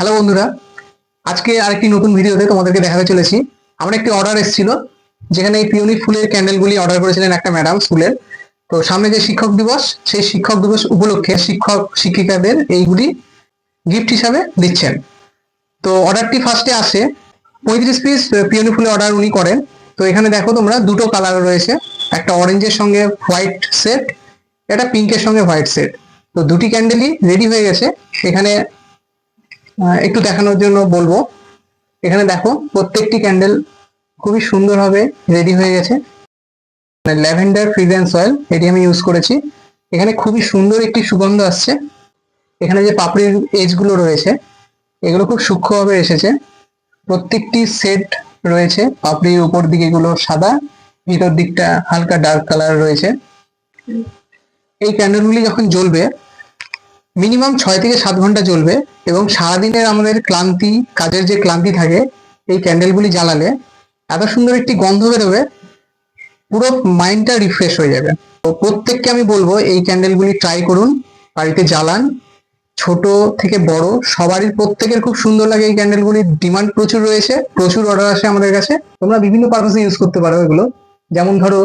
Hello বন্ধুরা, আজকে আরেকটি নতুন ভিডিওতে তোমাদেরকে দেখাতে চলেছি। আমার একটি অর্ডার এসেছিল, যেখানে এই পিওনি ফুলের ক্যান্ডেলগুলি অর্ডার করেছিলেন একটা ম্যাডাম স্কুলের তো সামনে যে শিক্ষক দিবস, সেই শিক্ষক দিবস উপলক্ষে শিক্ষক, শিক্ষিকাদের এইগুলি গিফট হিসাবে দিচ্ছেন। তো অর্ডারটি ফার্স্টে আসে, পঁয়ত্রিশ পিস পিওনি ফুলের অর্ডার উনি করেন। তো এখানে দেখো তোমরা দুটো কালার রয়েছে, একটা অরেঞ্জের সঙ্গে হোয়াইট সেট একটা পিঙ্কের সঙ্গে হোয়াইট সেট তো দুটি ক্যান্ডেলই রেডি হয়ে গেছে, এখানে একটু দেখানোর জন্য বলব। এখানে দেখো, প্রত্যেকটি ক্যান্ডেল খুবই সুন্দরভাবে রেডি হয়ে গেছে। ল্যাভেন্ডার ফ্রিগ্রেন্স অয়েল এটি আমি ইউজ করেছি। এখানে খুবই সুন্দর একটি সুগন্ধ আসছে। এখানে যে পাপড়ির এজগুলো রয়েছে, এগুলো খুব সূক্ষ্মভাবে এসেছে। প্রত্যেকটি সেট রয়েছে, পাপড়ির উপর দিকে এগুলো সাদা, ভিতর দিকটা হালকা ডার্ক কালার রয়েছে। এই ক্যান্ডেলগুলি যখন জ্বলবে মিনিমাম ছয় থেকে সাত ঘণ্টা চলবে এবং সারাদিনের আমাদের ক্লান্তি, কাজের যে ক্লান্তি থাকে, এই ক্যান্ডেলগুলি জ্বালালে এত সুন্দর একটি গন্ধ বেরোবে, পুরো মাইন্ডটা রিফ্রেশ হয়ে যাবে। তো প্রত্যেককে আমি বলব, এই ক্যান্ডেলগুলি ট্রাই করুন, বাড়িতে জ্বালান। ছোট থেকে বড়, সবারই প্রত্যেকের খুব সুন্দর লাগে এই ক্যান্ডেলগুলির ডিমান্ড প্রচুর রয়েছে, প্রচুর অর্ডার আসে আমাদের কাছে। তোমরা বিভিন্ন পারপাসে ইউজ করতে পারো এগুলো। যেমন ধরো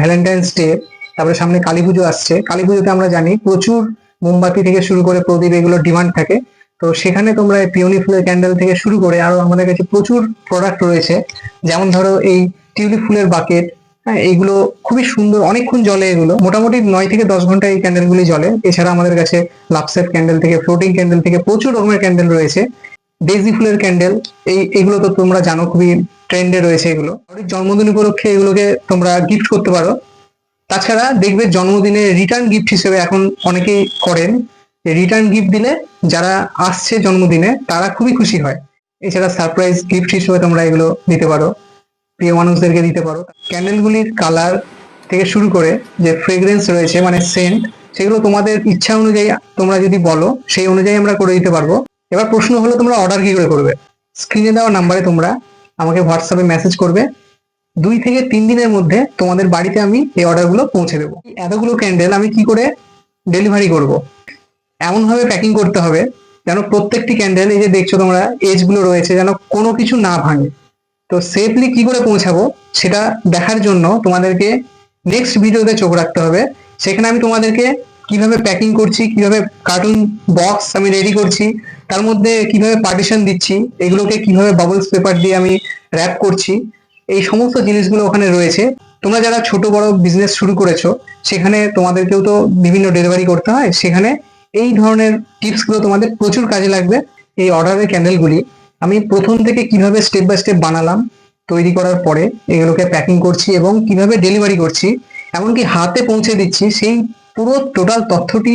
ভ্যালেন্টাইন্স ডে তারপরে সামনে কালী পুজো আসছে। কালী পুজোতে আমরা জানি প্রচুর মোমবাতি থেকে শুরু করে প্রদীপ এগুলোর ডিমান্ড থাকে। তো সেখানে তোমরা পিওনি ফুলের ক্যান্ডেল থেকে শুরু করে আরও আমাদের কাছে প্রচুর প্রোডাক্ট রয়েছে। যেমন ধরো এই টিউলিপ ফুলের বাকেট হ্যাঁ এইগুলো খুবই সুন্দর, অনেকক্ষণ জলে এগুলো। মোটামুটি নয় থেকে দশ ঘণ্টা এই ক্যান্ডেলগুলি জলে এছাড়া আমাদের কাছে লাপসেট ক্যান্ডেল থেকে ফ্লোটিং ক্যান্ডেল থেকে প্রচুর রকমের ক্যান্ডেল রয়েছে। ডেজি ফুলের ক্যান্ডেল এই, এগুলো তো তোমরা জানো, খুবই ট্রেন্ডে রয়েছে এগুলো। জন্মদিন উপলক্ষে এগুলোকে তোমরা গিফট করতে পারো। তাছাড়া দেখবে জন্মদিনে রিটার্ন গিফট হিসেবে এখন অনেকেই করেন। রিটার্ন গিফট দিলে যারা আসছে জন্মদিনে, তারা খুবই খুশি হয়। এছাড়া সারপ্রাইজ গিফট হিসেবে তোমরা এগুলো দিতে পারো। প্রিয় মানুষদেরকে দিতে পারো। ক্যান্ডেলগুলির কালার থেকে শুরু করে যে ফ্রেগ্রেন্স রয়েছে মানে সেন্ট সেগুলো তোমাদের ইচ্ছা অনুযায়ী তোমরা যদি বলো, সেই অনুযায়ী আমরা করে দিতে পারব। এবার প্রশ্ন হলো, তোমরা অর্ডার কি করে করবে? স্ক্রিনে দেওয়া নাম্বারে তোমরা আমাকে হোয়াটসঅ্যাপে মেসেজ করবে। দুই থেকে তিন দিনের মধ্যে তোমাদের বাড়িতে আমি এই অর্ডারগুলো পৌঁছে দেবো। এতগুলো ক্যান্ডেল আমি কি করে ডেলিভারি করব? এমন ভাবে প্যাকিং করতে হবে যেন প্রত্যেকটি ক্যান্ডেল এই যে দেখছ তোমরা এজগুলো রয়েছে যেন কোনো কিছু না ভাঙে। তো সেফলি কি করে পৌঁছাবো সেটা দেখার জন্য তোমাদেরকে নেক্সট ভিডিওতে চোখ রাখতে হবে। সেখানে আমি তোমাদেরকে কীভাবে প্যাকিং করছি, কীভাবে কার্টুন বক্স আমি রেডি করছি, তার মধ্যে কীভাবে পার্টিশন দিচ্ছি, এগুলোকে কীভাবে বাবলস পেপার দিয়ে আমি র্যাপ করছি এই সমস্ত জিনিসগুলো ওখানে রয়েছে। তোমরা যারা ছোট বড় বিজনেস শুরু করেছ, সেখানে তোমাদেরকেও তো বিভিন্ন ডেলিভারি করতে হয়। সেখানে এই ধরনের টিপসগুলো তোমাদের প্রচুর কাজে লাগবে এই অর্ডারের ক্যান্ডেলগুলি আমি প্রথম থেকে কীভাবে স্টেপ বাই স্টেপ বানালাম, তৈরি করার পরে এগুলোকে প্যাকিং করছি এবং কীভাবে ডেলিভারি করছি, এমনকি হাতে পৌঁছে দিচ্ছি, সেই পুরো টোটাল তথ্যটি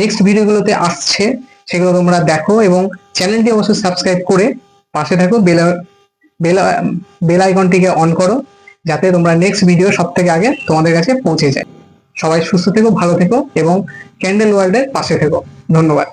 নেক্সট ভিডিওগুলোতে আসছে, সেগুলো তোমরা দেখো এবং চ্যানেলটি অবশ্যই সাবস্ক্রাইব করে পাশে থাকো বেল বেল বেল আইকনটিকে অন করো, যাতে তোমরা নেক্সট ভিডিও সব থেকে আগে তোমাদের কাছে পৌঁছে যায়। সবাই সুস্থ থেকো, ভালো থেকো এবং ক্যান্ডেল ওয়ার্ল্ডের পাশে থেকো। ধন্যবাদ।